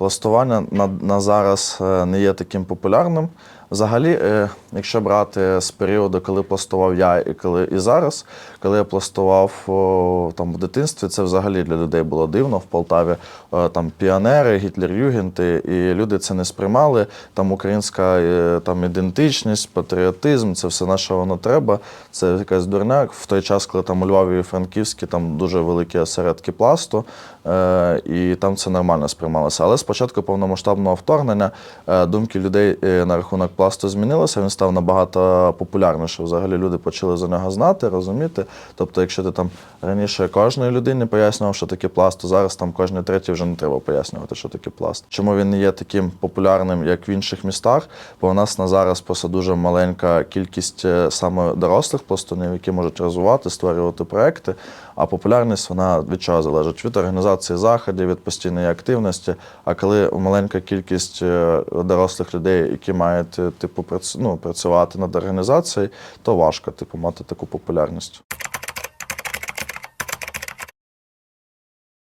Пластування на, на зараз е, не є таким популярним. Взагалі, е, якщо брати з періоду, коли пластував я і коли і зараз, коли я пластував там в дитинстві, це взагалі для людей було дивно. В Полтаві е, там піонери, гітлер-югенти, і люди це не сприймали. Там українська е, там ідентичність, патріотизм, це все на що воно треба. Це якась дурня. В той час, коли там у Львові і Франківській там дуже великі осередки пласту, і там це нормально сприймалося. Але з початку повномасштабного вторгнення думки людей на рахунок пласту змінилися. Він став набагато популярнішим. Взагалі люди почали за нього знати, розуміти. Тобто, якщо ти там раніше кожної людині пояснював, що таке пласт, то зараз там кожній третій вже не треба пояснювати, що таке пласт. Чому він не є таким популярним, як в інших містах? Бо у нас на зараз просто дуже маленька кількість е, саме дорослих пластунів, які можуть розвивати, створювати проекти. А популярність вона від чого залежить? Від організації заходів, від постійної активності. А коли маленька кількість е, дорослих людей, які мають е, типу ну, працювати над організацією, то важко типу мати таку популярність.